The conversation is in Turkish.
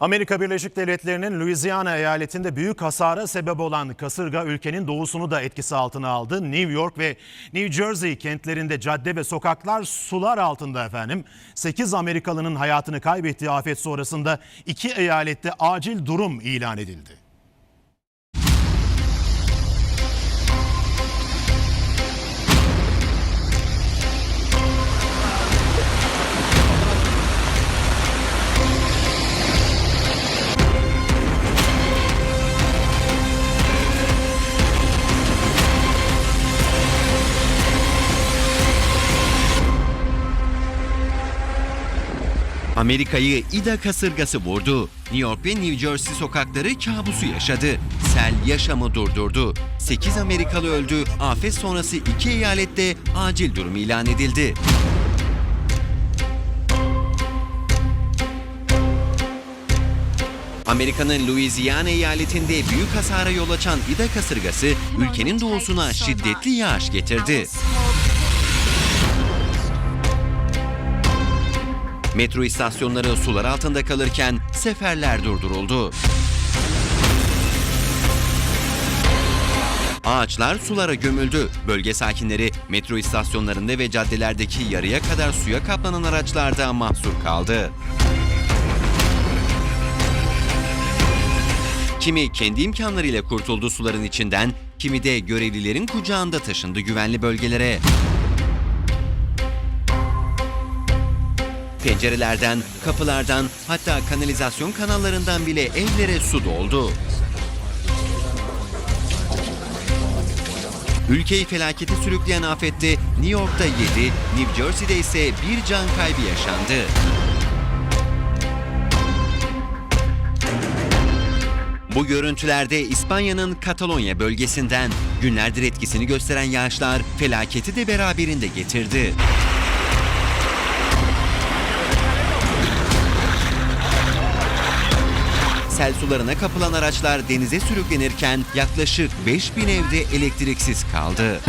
Amerika Birleşik Devletleri'nin Louisiana eyaletinde büyük hasara sebep olan kasırga ülkenin doğusunu da etkisi altına aldı. New York ve New Jersey kentlerinde cadde ve sokaklar sular altında efendim. 8 Amerikalının hayatını kaybettiği afet sonrasında iki eyalette acil durum ilan edildi. Amerika'yı Ida kasırgası vurdu. New York ve New Jersey sokakları kabusu yaşadı. Sel yaşamı durdurdu. 8 Amerikalı öldü. Afet sonrası iki eyalette acil durum ilan edildi. Amerika'nın Louisiana eyaletinde büyük hasara yol açan Ida kasırgası ülkenin doğusuna şiddetli yağış getirdi. Metro istasyonları sular altında kalırken seferler durduruldu. Ağaçlar sulara gömüldü. Bölge sakinleri metro istasyonlarında ve caddelerdeki yarıya kadar suya kaplanan araçlarda mahsur kaldı. Kimi kendi imkanlarıyla kurtuldu suların içinden, kimi de görevlilerin kucağında taşındı güvenli bölgelere. Pencerelerden, kapılardan hatta kanalizasyon kanallarından bile evlere su doldu. Ülkeyi felakete sürükleyen afette New York'ta 7, New Jersey'de ise bir can kaybı yaşandı. Bu görüntülerde İspanya'nın Katalonya bölgesinden günlerdir etkisini gösteren yağışlar felaketi de beraberinde getirdi. Sel sularına kapılan araçlar denize sürüklenirken yaklaşık 5000 evde elektriksiz kaldı.